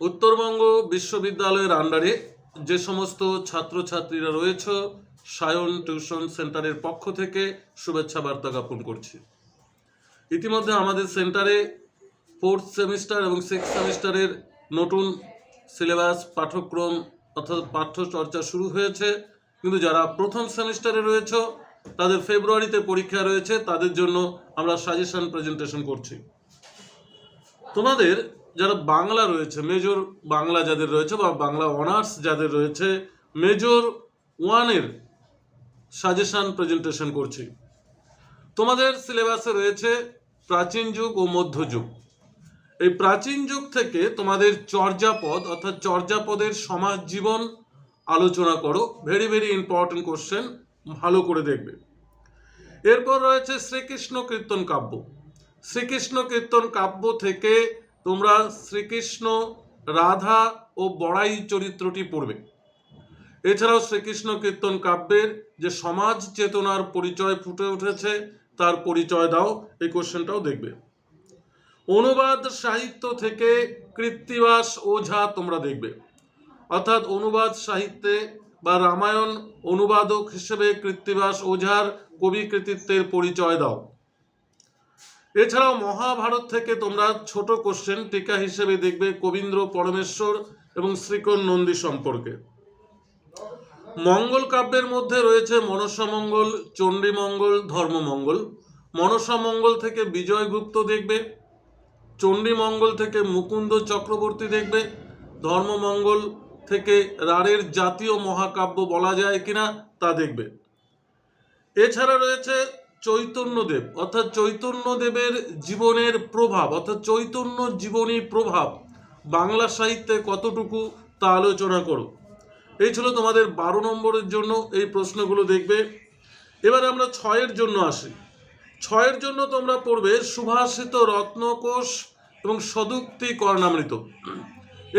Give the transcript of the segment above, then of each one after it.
উত্তরবঙ্গ বিশ্ববিদ্যালয়ের আন্ডারে যে সমস্ত ছাত্রছাত্রীরা রয়েছে, সায়ন টিউশন সেন্টারের পক্ষ থেকে শুভেচ্ছা বার্তা জ্ঞাপন করছি। ইতিমধ্যে আমাদের সেন্টারে ফোর্থ সেমিস্টার এবং সিক্স সেমিস্টারের নতুন সিলেবাস পাঠ্যক্রম অর্থাৎ পাঠ্যচর্চা শুরু হয়েছে। কিন্তু যারা প্রথম সেমিস্টারে রয়েছে, তাদের ফেব্রুয়ারিতে পরীক্ষা রয়েছে, তাদের জন্য আমরা সাজেশন প্রেজেন্টেশন করছি। তোমাদের যারা বাংলা রয়েছে মেজর বাংলা যাদের রয়েছে বা বাংলা অনার্স যাদের রয়েছে মেজর ওয়ানের সাজেশন প্রেজেন্টেশন করছি। তোমাদের সিলেবাসে রয়েছে প্রাচীন যুগ ও মধ্যযুগ এই প্রাচীন যুগ থেকে তোমাদের চর্যাপদ, অর্থাৎ চর্যাপদের সমাজ জীবন আলোচনা করো। ভেরি ভেরি ইম্পর্টেন্ট কোশ্চেন ভালো করে দেখবে। এরপর রয়েছে শ্রীকৃষ্ণ কীর্তন কাব্য। শ্রীকৃষ্ণ কীর্তন কাব্য থেকে তোমরা শ্রীকৃষ্ণ, রাধা ও বড়াই চরিত্রটি পড়বে। এছাড়াও শ্রীকৃষ্ণ কীর্তন কাব্যের যে সমাজ চেতনার পরিচয় ফুটে উঠেছে, তার পরিচয় দাও, এই কোশ্চেনটাও দেখবে। অনুবাদ সাহিত্য থেকে কৃত্তিবাস ওঝা তোমরা দেখবে। অর্থাৎ অনুবাদ সাহিত্যে বা রামায়ণ অনুবাদক হিসেবে কৃত্তিবাস ওঝার কবি কৃতিত্বের পরিচয় দাও। এছাড়াও মহাভারত থেকে তোমরা ছোট কোশ্চেন টিকা হিসেবে দেখবে কবীন্দ্র পরমেশ্বর এবং শ্রীকোণ নন্দী সম্পর্কে। মঙ্গল কাব্যের মধ্যে রয়েছে মনসামঙ্গল চণ্ডীমঙ্গল ধর্মমঙ্গল মনসামঙ্গল থেকে বিজয়গুপ্ত দেখবে চণ্ডীমঙ্গল থেকে মুকুন্দ চক্রবর্তী দেখবে ধর্মমঙ্গল থেকে রাড়ের জাতীয় মহাকাব্য বলা যায় কিনা তা দেখবে। এছাড়া রয়েছে চৈতন্যদেব, অর্থাৎ চৈতন্যদেবের জীবনের প্রভাব, অর্থাৎ চৈতন্য জীবনী প্রভাব বাংলা সাহিত্যে কতটুকু তা আলোচনা করো। এই ছিল তোমাদের বারো নম্বরের জন্য এই প্রশ্নগুলো দেখবে। এবারে আমরা ছয়ের জন্য আসি। ছয়ের জন্য তোমরা পড়বে সুভাষিত রত্নকোষ এবং সদুক্তি কর্ণামৃত।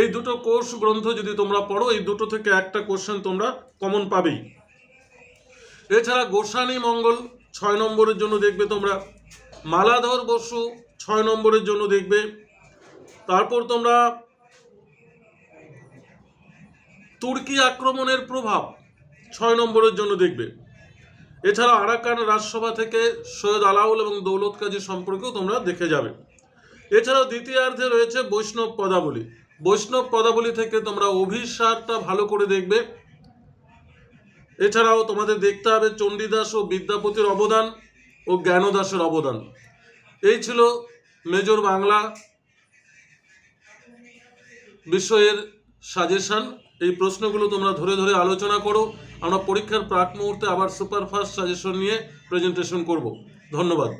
এই দুটো কোষ গ্রন্থ যদি তোমরা পড়ো, এই দুটো থেকে একটা কোশ্চেন তোমরা কমন পাবেই। এছাড়া গোস্বামী মঙ্গল ছয় নম্বরের জন্য দেখবে তোমরা। মালাধর বসু ছয় নম্বরের জন্য দেখবে। তারপর তোমরা তুর্কি আক্রমণের প্রভাব ছয় নম্বরের জন্য দেখবে। এছাড়া আরাকান রাজসভা থেকে সৈয়দ আলাউল এবং দৌলত কাজী সম্পর্কেও তোমরা দেখে যাবে। এছাড়াও দ্বিতীয়ার্ধে রয়েছে বৈষ্ণব পদাবলী। বৈষ্ণব পদাবলী থেকে তোমরা অভিসারটা ভালো করে দেখবে। এছাড়াও তোমাদের দেখতে হবে চণ্ডীদাস ও বিদ্যাপতির অবদান ও জ্ঞানদাসের অবদান। এই ছিল মেজর বাংলা বিষয়ের সাজেশন। এই প্রশ্নগুলো তোমরা ধরে ধরে আলোচনা করো। আমরা পরীক্ষার প্রাক মুহূর্তে আবার সুপারফাস্ট সাজেশন নিয়ে প্রেজেন্টেশন করব। ধন্যবাদ।